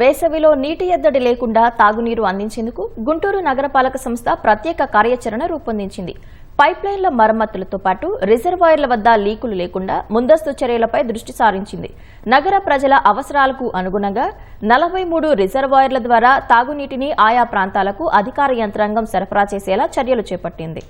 వేసవిలో నీటి ఎద్దడి లేకుండా తాగునీరు అందించేందుకు గుంటూరు నగరపాలక సంస్థ ప్రత్యేక కార్యాచరణ రూపొందించింది. పైప్లైన్ల మరమ్మతులతో పాటు రిజర్వాయర్ల వద్ద లీకులు లేకుండా ముందస్తు చర్యలపై దృష్టి సారించింది. నగర ప్రజల అవసరాలకు అనుగుణంగా నలభై మూడు రిజర్వాయర్ల ద్వారా తాగునీటిని ఆయా ప్రాంతాలకు అధికార యంత్రాంగం సరఫరా చేసేలా చర్యలు చేపట్టింది.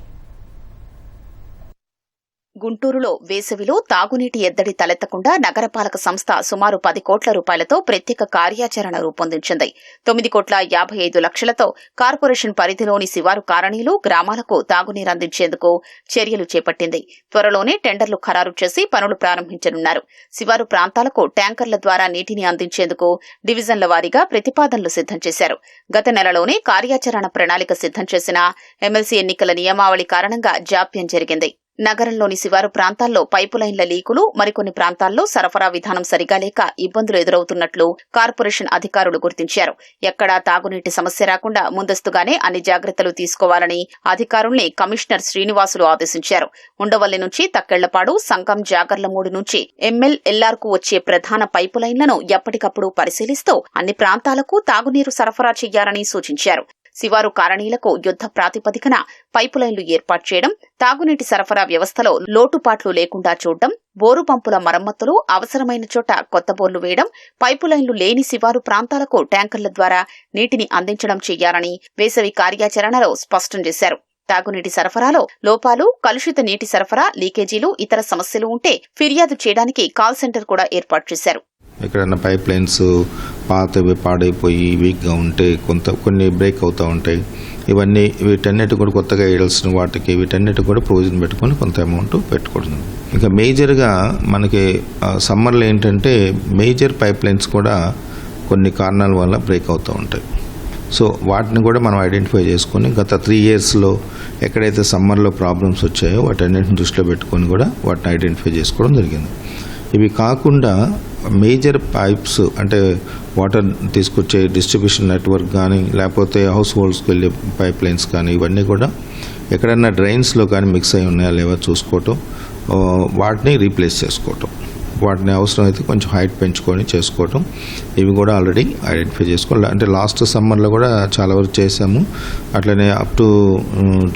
గుంటూరులో వేసవిలో తాగునీటి ఎద్దడి తలెత్తకుండా నగరపాలక సంస్థ సుమారు పది కోట్ల రూపాయలతో ప్రత్యేక కార్యాచరణ రూపొందించింది. తొమ్మిది కోట్ల యాభై ఐదు లక్షలతో కార్పొరేషన్ పరిధిలోని శివారు కాలనీలు గ్రామాలకు తాగునీరు అందించేందుకు చర్యలు చేపట్టింది. త్వరలోనే టెండర్లు ఖరారు చేసి పనులు ప్రారంభించనున్నారు. శివారు ప్రాంతాలకు ట్యాంకర్ల ద్వారా నీటిని అందించేందుకు డివిజన్ల వారీగా ప్రతిపాదనలు సిద్ధం చేశారు. గత నెలలోనే కార్యాచరణ ప్రణాళిక సిద్ధం చేసిన ఎమ్మెల్సీ ఎన్నికల నియమావళి కారణంగా జాప్యం జరిగింది. నగరంలోని శివారు ప్రాంతాల్లో పైపు లైన్ల లీకులు మరికొన్ని ప్రాంతాల్లో సరఫరా విధానం సరిగా లేక ఇబ్బందులు ఎదురవుతున్నట్లు కార్పొరేషన్ అధికారులు గుర్తించారు. ఎక్కడా తాగునీటి సమస్య రాకుండా ముందస్తుగానే అన్ని జాగ్రత్తలు తీసుకోవాలని అధికారుల్ని కమిషనర్ శ్రీనివాసులు ఆదేశించారు. ఉండవల్లి నుంచి తక్కెళ్ళపాడు సంగం జాగర్లమూడు నుంచి ఎంఎల్ ఎల్ఆర్కు వచ్చే ప్రధాన పైపు లైన్లను ఎప్పటికప్పుడు పరిశీలిస్తూ అన్ని ప్రాంతాలకు తాగునీరు సరఫరా చేయాలని సూచించారు. శివారు కాలనీలకు యుద్ద ప్రాతిపదికన పైపు లైన్లు ఏర్పాటు చేయడం తాగునీటి సరఫరా వ్యవస్థలో లోటుపాట్లు లేకుండా చూడడం బోరు పంపుల మరమ్మతులు అవసరమైన చోట కొత్త బోర్లు వేయడం పైపు లైన్లు లేని శివారు ప్రాంతాలకు ట్యాంకర్ల ద్వారా నీటిని అందించడం చేయాలని వేసవి కార్యాచరణలో స్పష్టం చేశారు. తాగునీటి సరఫరాలో లోపాలు కలుషిత నీటి సరఫరా లీకేజీలు ఇతర సమస్యలు ఉంటే ఫిర్యాదు చేయడానికి కాల్ సెంటర్ కూడా ఏర్పాటు చేశారు. ఎక్కడైనా పైప్ లైన్స్ పాతవి పాడైపోయి వీక్గా ఉంటే కొంత కొన్ని బ్రేక్ అవుతూ ఉంటాయి. ఇవన్నీ వీటన్నిటి కూడా కొత్తగా వేయాల్సిన వాటికి వీటన్నిటి కూడా ప్రొవిజన్ పెట్టుకొని కొంత అమౌంట్ పెట్టుకోవడం ఇంకా మేజర్గా మనకి సమ్మర్లో ఏంటంటే మేజర్ పైప్ లైన్స్ కూడా కొన్ని కారణాల వల్ల బ్రేక్ అవుతూ ఉంటాయి. సో వాటిని కూడా మనం ఐడెంటిఫై చేసుకొని గత త్రీ ఇయర్స్లో ఎక్కడైతే సమ్మర్లో ప్రాబ్లమ్స్ వచ్చాయో వాటన్నిటిని దృష్టిలో పెట్టుకొని కూడా వాటిని ఐడెంటిఫై చేసుకోవడం జరిగింది. ఇవి కాకుండా మేజర్ పైప్స్ అంటే వాటర్ తీసుకొచ్చే డిస్ట్రిబ్యూషన్ నెట్వర్క్ కానీ లేకపోతే హౌస్ హోల్డ్స్కి వెళ్ళే పైప్ లైన్స్ కానీ ఇవన్నీ కూడా ఎక్కడన్నా డ్రైన్స్లో కానీ మిక్స్ అయి ఉన్నాయా లేవా చూసుకోవటం వాటిని రీప్లేస్ చేసుకోవటం. వాటిని అవసరమైతే కొంచెం హైట్ పెంచుకొని చేసుకోవటం. ఇవి కూడా ఆల్రెడీ ఐడెంటిఫై చేసుకోవాలి. అంటే లాస్ట్ సమ్మర్లో కూడా చాలా వరకు చేసాము అట్లనే up to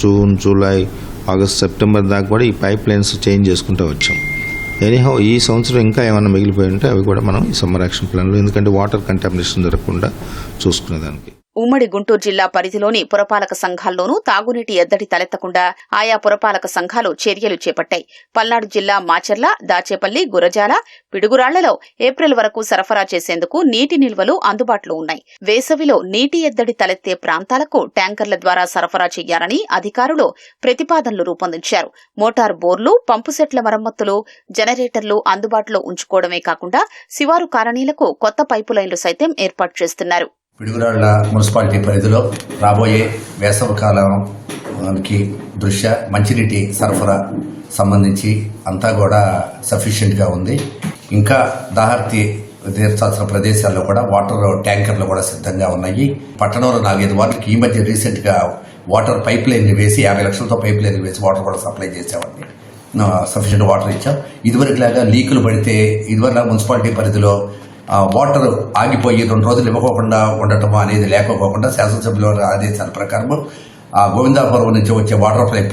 June July August September దాకా కూడా ఈ పైప్ లైన్స్ చేంజ్ చేసుకుంటూ వచ్చాం. ఎనీహౌ ఈ సంవత్సరం ఇంకా ఏమైనా మిగిలిపోయి ఉంటే అవి కూడా మనం సమ్మర్ యాక్షన్ ప్లాన్లో ఎందుకంటే వాటర్ కంటామినేషన్ జరగకుండా చూసుకునేదానికి. ఉమ్మడి గుంటూరు జిల్లా పరిధిలోని పురపాలక సంఘాల్లోనూ తాగునీటి ఎద్దడి తలెత్తకుండా ఆయా పురపాలక సంఘాలు చర్యలు చేపట్టాయి. పల్నాడు జిల్లా మాచర్ల దాచేపల్లి గురజాల పిడుగురాళ్ళలో ఏప్రిల్ వరకు సరఫరా చేసేందుకు నీటి నిల్వలు అందుబాటులో ఉన్నాయి. వేసవిలో నీటి ఎద్దడి తలెత్తే ప్రాంతాలకు ట్యాంకర్ల ద్వారా సరఫరా చేయాలని అధికారులు ప్రతిపాదనలు రూపొందించారు. మోటార్ బోర్లు పంపు సెట్ల మరమ్మతులు జనరేటర్లు అందుబాటులో ఉంచుకోవడమే కాకుండా శివారు కాలనీలకు కొత్త పైపు లైన్లు సైతం ఏర్పాటు చేస్తున్నారు. పిడుగురాళ్ళ మున్సిపాలిటీ పరిధిలో రాబోయే వేసవి కాలానికి దృష్ట్యా మంచినీటి సరఫరా సంబంధించి అంతా కూడా సఫిషియెంట్గా ఉంది. ఇంకా దాహర్తి తీర్చాల్సిన ప్రదేశాల్లో కూడా వాటర్ ట్యాంకర్లు కూడా సిద్ధంగా ఉన్నాయి. పట్టణంలో నాలుగైదు వాటికి ఈ మధ్య రీసెంట్గా వాటర్ పైప్ లైన్ వేసి యాభై లక్షలతో పైప్ లైన్ వేసి వాటర్ కూడా సప్లై చేసామండి సఫిషియెంట్ వాటర్ ఇచ్చాం. ఇదివరకు లాగా లీకులు పడితే ఇదివరకు మున్సిపాలిటీ పరిధిలో వాటర్ ఆగిపోయి రెండు రోజులు ఇవ్వకోకుండా ఉండటం అనేది లేకపోకుండా శాసనసభ్యుల వారి ఆదేశాల ప్రకారం ఆ గోవిందాపురం నుంచి వచ్చే వాటర్ పైప్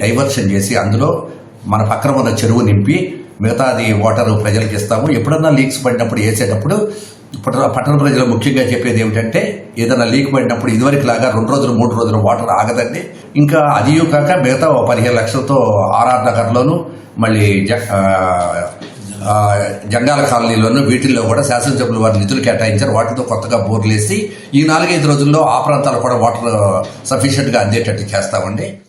డైవర్షన్ చేసి అందులో మన పక్కన ఉన్న చెరువు నింపి మిగతాది వాటర్ ప్రజలకు ఇస్తాము. ఎప్పుడన్నా లీక్స్ పడినప్పుడు వేసేటప్పుడు పట్టణ పట్టణ ప్రజలు ముఖ్యంగా చెప్పేది ఏమిటంటే ఏదైనా లీక్ పడినప్పుడు ఇదివరకు లాగా రెండు రోజులు మూడు రోజులు వాటర్ ఆగదండి. ఇంకా అది కాక మిగతా పదిహేను లక్షలతో ఆర్ఆర్ నగర్లోను మళ్ళీ జ- జంగాల కాలనీలోనూ వీటిల్లో కూడా శాసనసభ్యులు వారి నిధులు కేటాయించారు. వాటితో కొత్తగా బోర్లు వేసి ఈ నాలుగైదు రోజుల్లో ఆ ప్రాంతాలు కూడా వాటర్ సఫిషియెంట్గా అందేటట్టు చేస్తామండి.